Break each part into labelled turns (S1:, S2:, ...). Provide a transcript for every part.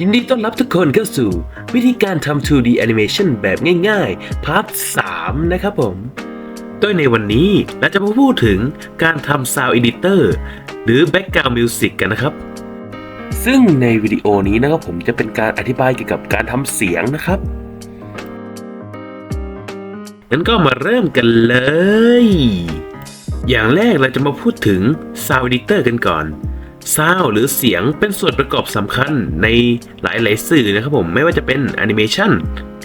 S1: ยินดีต้อนรับทุกคนเข้าสู่ วิธีการทำ 2D Animation แบบง่ายๆ พาร์ท 3 นะครับผม โดยในวันนี้เราจะมาพูดถึงการทำ Sound Editor หรือ Background Music กันนะครับ ซึ่งในวิดีโอนี้นะครับผมจะเป็นการอธิบายเกี่ยวกับการทำเสียงนะครับ งั้นก็มาเริ่มกันเลย อย่างแรกเราจะมาพูดถึง Sound Editor กันก่อน ซาวหรือเสียงเป็นส่วนประกอบสำคัญในหลายๆสื่อนะครับผมไม่ว่าจะเป็นแอนิเมชัน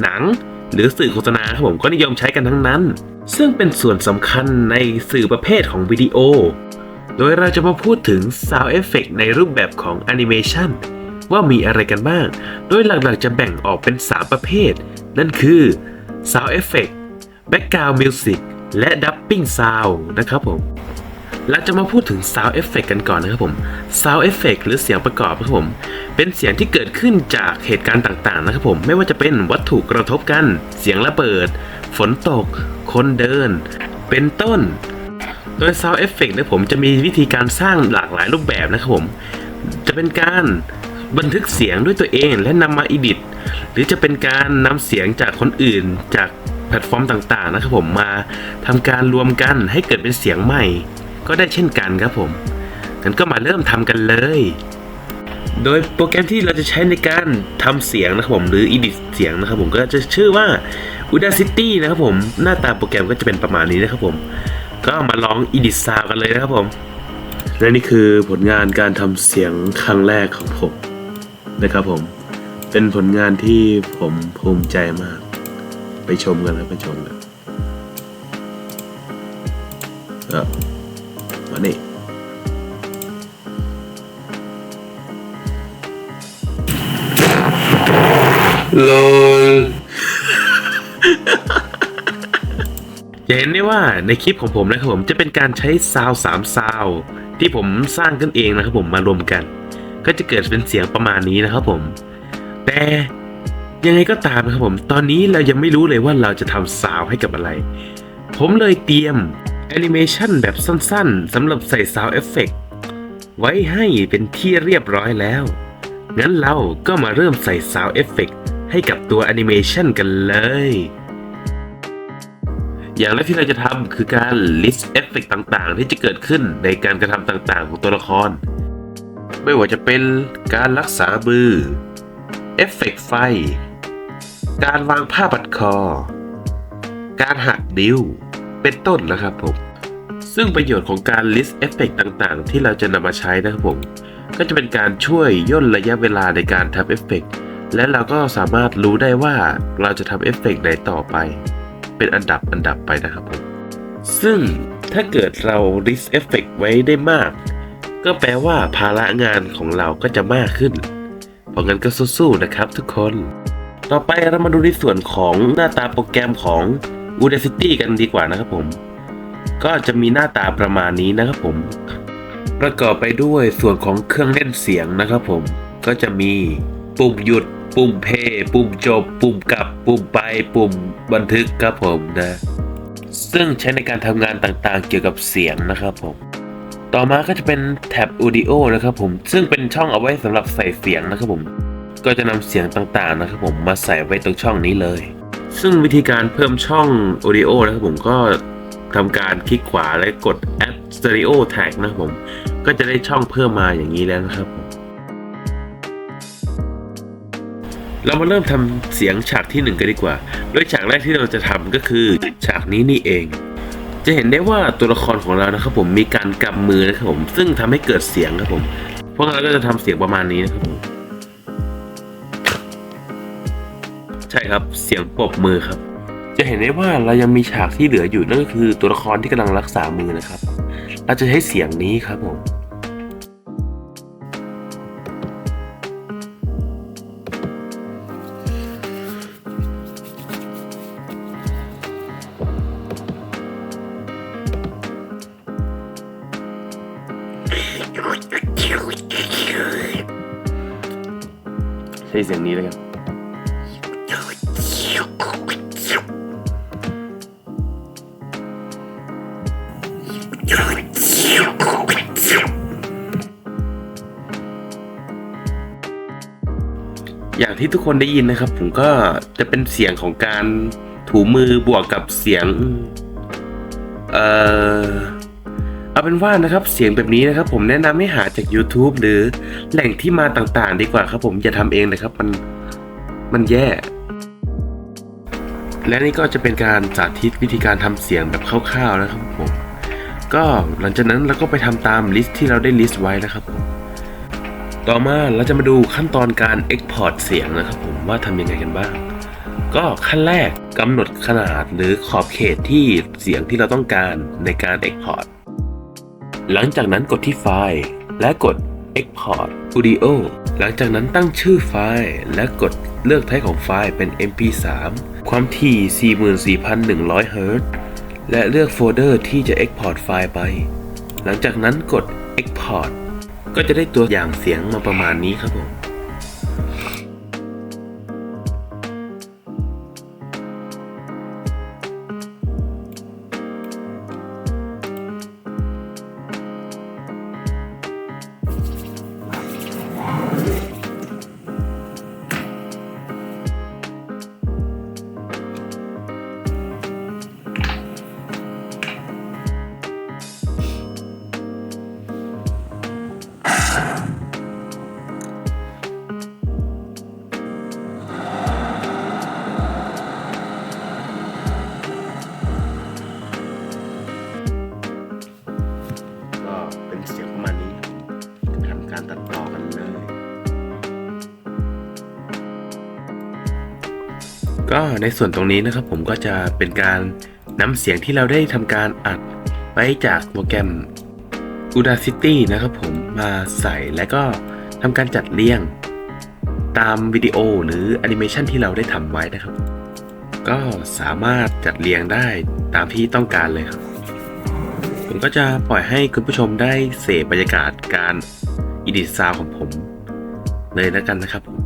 S1: หนัง หรือสื่อโฆษณาครับผมก็นิยมใช้กันทั้งนั้น ซึ่งเป็นส่วนสำคัญในสื่อประเภทของวิดีโอ โดยเราจะมาพูดถึง Sound Effect ในรูปแบบของแอนิเมชันว่ามีอะไรกันบ้าง โดยหลักๆจะแบ่งออกเป็น 3 ประเภท นั่นคือ Sound Effect Background Music และ Dubbing Sound นะครับผม เราจะมาพูดถึง Sound Effect กันก่อนนะครับผม Sound Effect หรือเสียงประกอบนะครับผม เป็นเสียงที่เกิดขึ้นจากเหตุการณ์ต่างๆ นะครับผม ไม่ว่าจะเป็นวัตถุกระทบกัน เสียงระเบิด ฝนตก คนเดิน เป็นต้น โดย Sound Effect นะผมจะมีวิธีการสร้างหลากหลายรูปแบบนะครับผม จะเป็นการบันทึกเสียงด้วยตัวเองและนำมาอิดิตหรือจะเป็นการนำเสียงจากคนอื่นจากแพลตฟอร์มต่างๆ นะครับผมมาทำการรวมกันให้เกิดเป็นเสียงใหม่ ก็ได้เช่นกันครับผมงั้นก็มาเริ่มทำกันเลย โดยโปรแกรมที่เราจะใช้ในการทำเสียงนะครับผมหรือ edit เสียงนะครับผมก็จะชื่อว่า Udacity นะครับผมหน้าตาโปรแกรมก็จะเป็นประมาณนี้นะครับผม ก็มาลอง edit sound กันเลยนะครับผมและนี่คือผลงานการทำเสียงครั้งแรกของผมนะครับผม เป็นผลงานที่ผมภูมิใจมาก ไปชมกันเลยไปชมกันเออ โลลจะเห็นได้ว่าในคลิปของผมนะครับผมจะเป็นการใช้ซาวสามซาวที่ผมสร้างขึ้นเองนะครับผมมารวมกัน ก็จะเกิดเป็นเสียงประมาณนี้นะครับผม แต่ยังไงก็ตามนะครับผม ตอนนี้เรายังไม่รู้เลยว่าเราจะทำซาวให้กับอะไร ผมเลยเตรียมแอนิเมชันแบบสั้นๆสำหรับใส่ซาวเอฟเฟกไว้ให้เป็นที่เรียบร้อยแล้ว งั้นเราก็มาเริ่มใส่ซาวเอฟเฟกต์ ให้กับตัวแอนิเมชันกันเลย อย่างแรกที่เราจะทำคือการ list เอฟเฟกต่างๆ ที่จะเกิดขึ้นในการกระทำต่างๆ ของตัวละคร ไม่ว่าจะเป็นการรักษามือ เอฟเฟกไฟ การวางผ้าบัดคอ การหักนิ้ว เป็นต้นนะครับผม ซึ่งประโยชน์ของการ list เอฟเฟกต่างๆ ที่เราจะนำมาใช้นะครับผม ก็จะเป็นการช่วยย่นระยะเวลาในการทำเอฟเฟกต และเราก็สามารถรู้ได้ว่าเราจะทำเอฟเฟกไหนต่อไป เป็นอันดับอันดับไปนะครับผม ซึ่งถ้าเกิดเรา list เอฟเฟกไว้ได้มาก ก็แปลว่าภาระงานของเราก็จะมากขึ้น เพราะงั้นก็สู้ๆนะครับทุกคน ต่อไปเรามาดูในส่วนของหน้าตาโปรแกรมของ Udacity กันดีกว่านะครับผม ก็จะมีหน้าตาประมาณนี้นะครับผม ประกอบไปด้วยส่วนของเครื่องเล่นเสียงนะครับผม ก็จะมีปุ่มหยุด ปุ่มเพย์ปุ่มจบ ปุ่มกลับ ปุ่มไปปุ่มบันทึกครับผมนะ ซึ่งใช้ในการทำงานต่างๆ เกี่ยวกับเสียงนะครับผม ต่อมาก็จะเป็นแท็บ Audio นะครับผม ซึ่งเป็นช่องเอาไว้สำหรับใส่เสียงนะครับผม ก็จะนำเสียงต่างๆนะครับผมมาใส่ไว้ตรงช่องนี้เลย ซึ่งวิธีการเพิ่มช่อง Audio นะครับผมก็ทำการคลิกขวาและกด Add Stereo Tag นะครับผม ก็จะได้ช่องเพิ่มมาอย่างนี้แล้วนะครับ เรามาเริ่มทำเสียงฉากที่หนึ่งกันดีกว่า โดยฉากแรกที่เราจะทำก็คือฉากนี้นี่เอง จะเห็นได้ว่าตัวละครของเรานะครับผมมีการกำมือนะครับผมซึ่งทำให้เกิดเสียงครับผมพวกเราก็จะทำเสียงประมาณนี้นะครับผมใช่ครับเสียงปรบมือครับ จะเห็นได้ว่าเรายังมีฉากที่เหลืออยู่นั่นก็คือตัวละครที่กำลังรักษามือนะครับ เราจะใช้เสียงนี้ครับผม สียงนี้แล้วกันอย่างที่ทุกคนได้ยินนะครับ ผมก็จะเป็นเสียงของการถูมือบวกกับเสียง เอ่อ เอาเป็นว่านะครับเสียงแบบนี้นะครับผมแนะนำให้หาจาก YouTube หรือแหล่งที่มาต่างๆ ดีกว่าครับผมอย่าทำเองนะครับมันมันแย่ และนี่ก็จะเป็นการสาธิตวิธีการทำเสียงแบบคร่าวๆนะครับผมก็หลังจากนั้นเราก็ไปทำตามลิสต์ที่เราได้ลิสต์ไว้นะครับผมต่อมาเราจะมาดูขั้นตอนการ Export เสียงนะครับผมว่าทำยังไงกันบ้าง ก็ขั้นแรกกำหนดขนาดหรือขอบเขตที่เสียงที่เราต้องการในการ Export หลังจากนั้นกดที่ไฟล์ และกด Export Audio หลังจากนั้นตั้งชื่อไฟล์ และกดเลือกไทป์ของไฟล์เป็น MP3 ความถี่ 44,100 Hz และเลือกโฟลเดอร์ที่จะ Export ไฟล์ไป หลังจากนั้นกด Export ก็จะได้ตัวอย่างเสียงมาประมาณนี้ครับผม ในส่วนตรงนี้นะครับผมก็จะเป็นการนำเสียงที่เราได้ทำการอัดไว้จากโปรแกรม Udacity นะครับผมมาใส่และก็ทำการจัดเรียง ตามวิดีโอหรือแอนิเมชันที่เราได้ทำไว้นะครับ ก็สามารถจัดเรียงได้ตามที่ต้องการเลยครับ ผมก็จะปล่อยให้คุณผู้ชมได้เสพบรรยากาศการอีดิซาวของผมเลยแล้วกันนะครับผม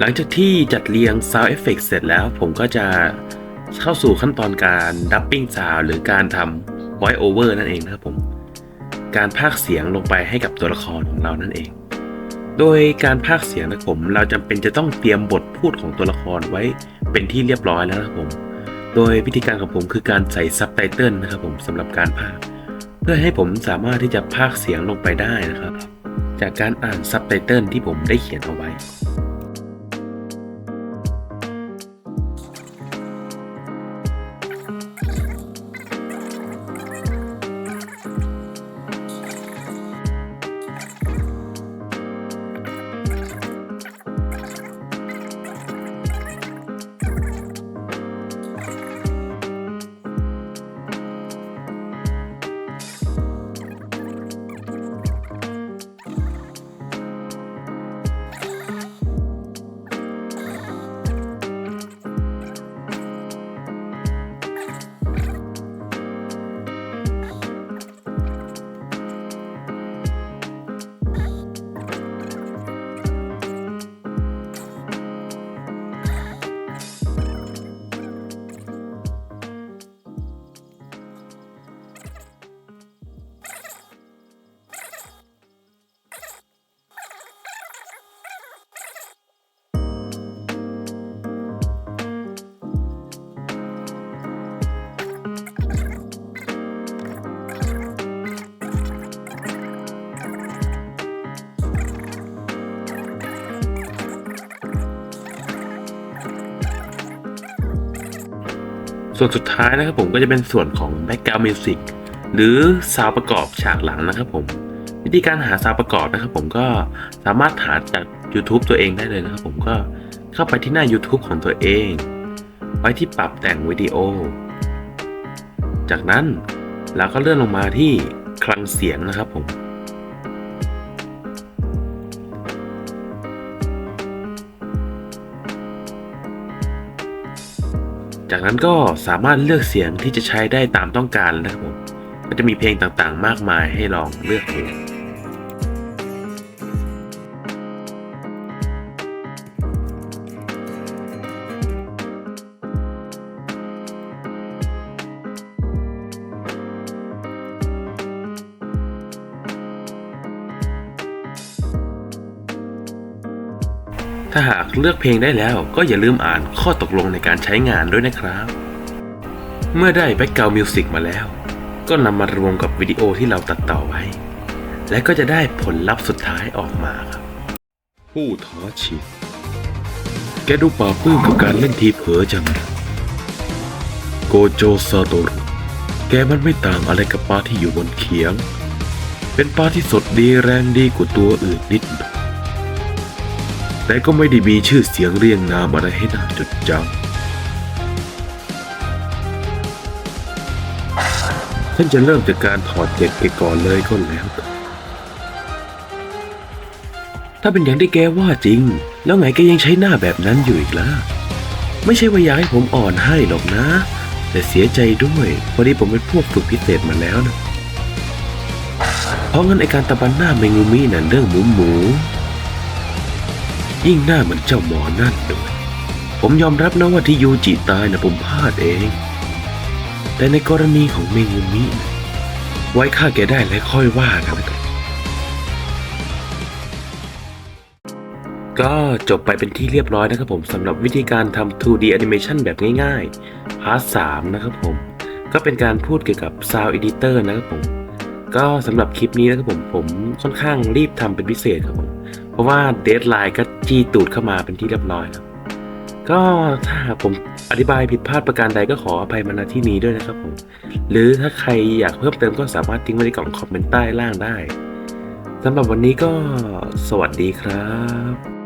S1: หลังจากที่จัดเรียง Sound Effect เสร็จแล้วผมก็จะเข้าสู่ขั้นตอนการ Dubbing Sound หรือการทำ Voice Over นั่นเองนะครับผม การพากเสียงลงไปให้กับตัวละครของเรานั่นเอง โดยการพากเสียงนะผมเราจำเป็นจะต้องเตรียมบทพูดของตัวละครไว้เป็นที่เรียบร้อยแล้วนะครับผม โดยวิธีการของผมคือการใส่ซับไตเติลนะครับผมสำหรับการพากเพื่อให้ผมสามารถที่จะพากเสียงลงไปได้นะครับ จากการอ่านซับไตเติลที่ผมได้เขียนเอาไว้ ส่วนสุดท้ายนะครับผมก็จะเป็นส่วนของ background music หรือซาวประกอบฉากหลังนะครับผมวิธีการหาซาวประกอบนะครับผมก็สามารถหาจาก YouTube ตัวเองได้เลยนะครับผมก็เข้าไปที่หน้า YouTube ของตัวเองไปที่ปรับแต่งวิดีโอ จากนั้นเราก็เลื่อนลงมาที่คลังเสียงนะครับผม จากนั้นก็สามารถเลือกเสียงที่จะใช้ได้ตามต้องการนะครับผมก็จะมีเพลงต่างๆ มากมายให้ลองเลือกเถ้าหากเลือกเพลงได้แล้วก็อย่าลืมอ่านข้อตกลงในการใช้งานด้วยนะครับ เมื่อได้แบ็กกราวด์มิวสิกมาแล้ว ก็นำมารวมกับวิดีโอที่เราตัดต่อไว้ และก็จะได้ผลลัพธ์สุดท้ายออกมาครับ ผู้ท้าชิงแกดูป่าบปลื้มกับการเล่นทีเผลอจังโกโจซาโตรุแกมันไม่ต่างอะไรกับปลาที่อยู่บนเขียง เป็นปลาที่สดดีแรงดีกว่าตัวอื่นนิดหน่อย แต่ก็ไม่ได้มีชื่อเสียงเรียงนามอะไรให้น่าจดจำฉันจะเริ่มจากการถอดเกล็ดแกก่อนเลยก็แล้ว ถ้าเป็นอย่างที่แกว่าจริง แล้วไงแกยังใช้หน้าแบบนั้นอยู่อีกล่ะไม่ใช่ว่าอยากให้ผมอ่อนให้หรอกนะ แต่เสียใจด้วยพอดีผมเป็นพวกฝึกพิเศษมาแล้วนะเพราะงั้นไอการตะบันหน้าเมงูมีนั่นเรื่องหมูหมู ยิ่งหน้าเหมือนเจ้าหมอนั่นด้วยผมยอมรับนะว่าที่ยูจิตายนะผมพลาดเอง แต่ในกรณีของเมงูมินะไว้ฆ่าแกได้แล้วค่อยว่ากันะครับก็จบไปเป็นที่เรียบร้อยนะครับผมสำหรับวิธีการทำ 2D animation แบบง่ายๆพาร์ท3นะครับผม ก็เป็นการพูดเกี่ยวกับ Sound Editor นะครับผม ก็สำหรับคลิปนี้นะครับผม ผมค่อนข้างรีบทำเป็นพิเศษครับผม เพราะว่าเดทไลน์ก็จี้ตูดเข้ามาเป็นที่เรียบร้อยแล้ว ก็ถ้าผมอธิบายผิดพลาดประการใดก็ขออภัยมาณที่นี้ด้วยนะครับผม หรือถ้าใครอยากเพิ่มเติมก็สามารถทิ้งไว้ในกล่องคอมเมนต์ใต้ล่างได้สำหรับวันนี้ก็สวัสดีครับ